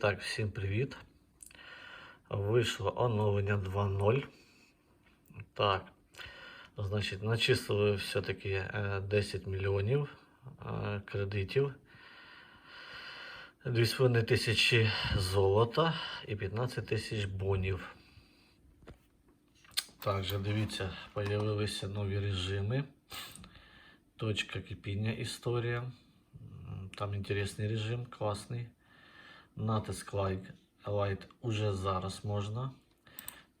Так, всім привіт. Вийшло оновлення 2.0. Так, значить, начислили все-таки е, 10 мільйонів е, кредитів, 2,5 тисячі золота і 15 тисяч бонів. Також дивіться, появилися нові режими. Точка кипіння історія. М, Там інтересний режим, класний. Натиск лайк Light уже зараз можна.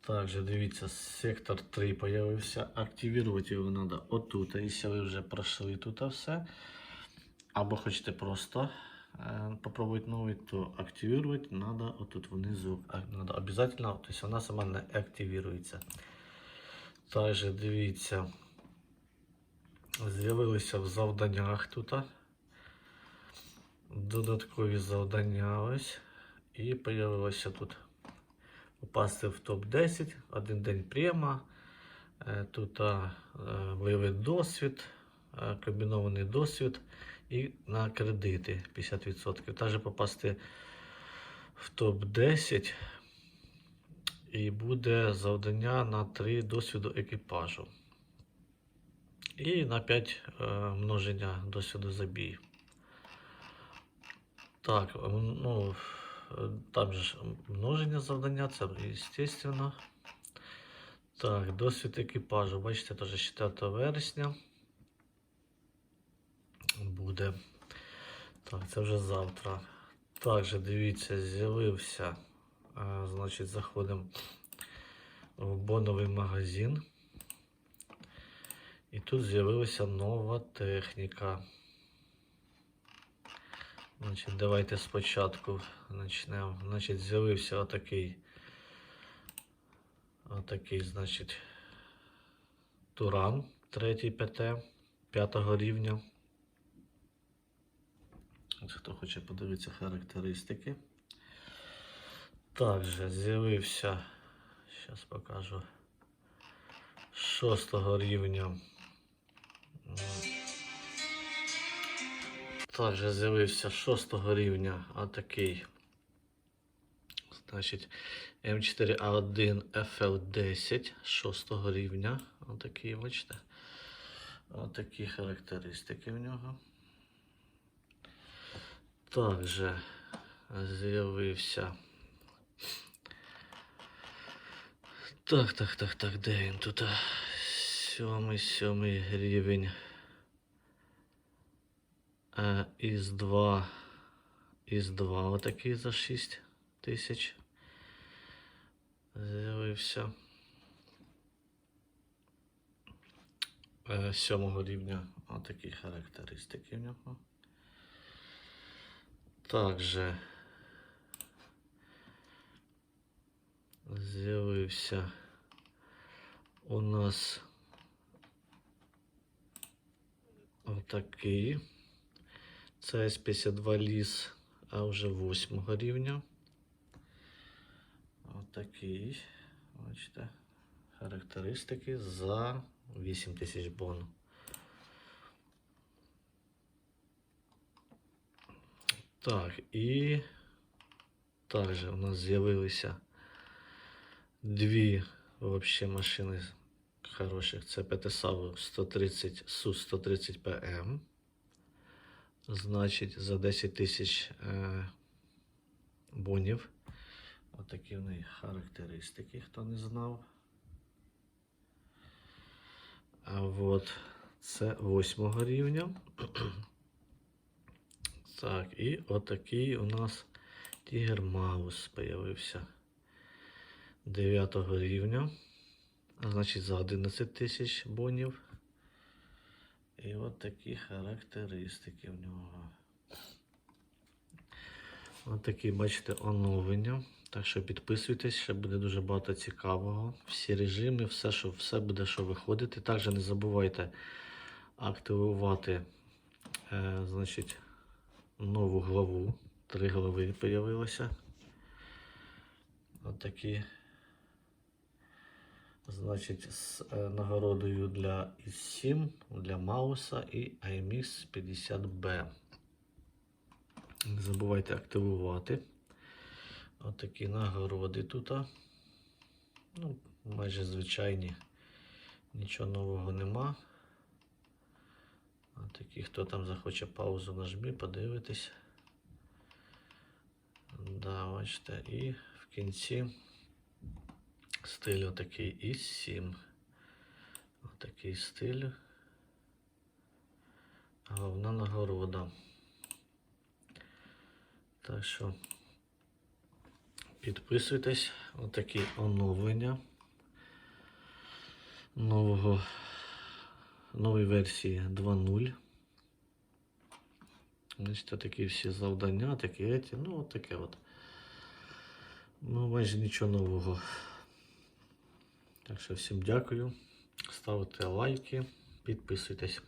Також дивіться, сектор 3 появився. Активувати його треба отут. Якщо ви вже пройшли тут все. Або хочете просто е, попробувати новий, то активувати треба отут внизу. Надо обов'язково, тобто вона сама не активується. Також дивіться, з'явилися в завданнях тут. Додаткові завдання ось. І появилося тут попасти в топ-10, один день према. Е, Тут е, досвід, е, комбінований досвід і на кредити 50%. Також попасти в топ-10 і буде завдання на 3 досвіду екіпажу. І на 5 е, множення досвіду забій. Так, ну, там же множення завдання, це естественно. Так, досвід екіпажу. Бачите, теж 4 вересня буде. Так, це вже завтра. Також дивіться, з'явився. е, Значить, заходимо в боновий магазин. І тут з'явилася нова техніка. Значить, давайте спочатку почнемо. Значить, з'явився отакий. Отакий, значить, Туран 3 ПТ 5 рівня. Хто хоче подивитися характеристики. Також з'явився, зараз покажу, 6 рівня. Також з'явився 6 рівня отакий. Значить, М4А1 FL10 6 рівня. Отакий, бачите. Отакі характеристики в нього. Також з'явився. Так, так, так, так, де він тут? Сьомий, сьомий рівень. Е, із 2 із 2 отакий за 6 тисяч з'явився Е, сьомого рівня отакі характеристики в нього. Також з'явився у нас отакий. Це С52 ліс, а вже 8 рівня. Отакий. Бачите. Характеристики за 8000 бон. Так, і також у нас з'явилися дві вообще машини хороших. Це ПТСАВ 130 Су-130 ПМ. Значить, за 10 тисяч е, бонів. Отакі в неї характеристики, хто не знав. А от це восьмого рівня. Так, і отакий у нас Тігер Маус появився 9 рівня. Значить, за 11 тисяч бонів. І от такі характеристики в нього. От такі, бачите, оновлення. Так що підписуйтесь, ще буде дуже багато цікавого. Всі режими, все, що, все буде, що виходити. Також не забувайте активувати е, значить, нову главу. Три глави з'явилося. От такі. Значить, з е, нагородою для ІС-7, для Мауса і IMX 50B. Не забувайте активувати. Отакі нагороди тут. Ну, майже звичайні. Нічого нового нема. Такі, хто там захоче паузу нажмі, подивитись. Да, бачите. І в кінці стиль отакий із 7. Отакий стиль. Головна нагорода. Так що підписуйтесь. Отакі оновлення нового нової версії 2.0. Значить, такі всі завдання, такі ну от таке от. Ну, майже нічого нового. Так що всім дякую. Ставте лайки, підписуйтесь.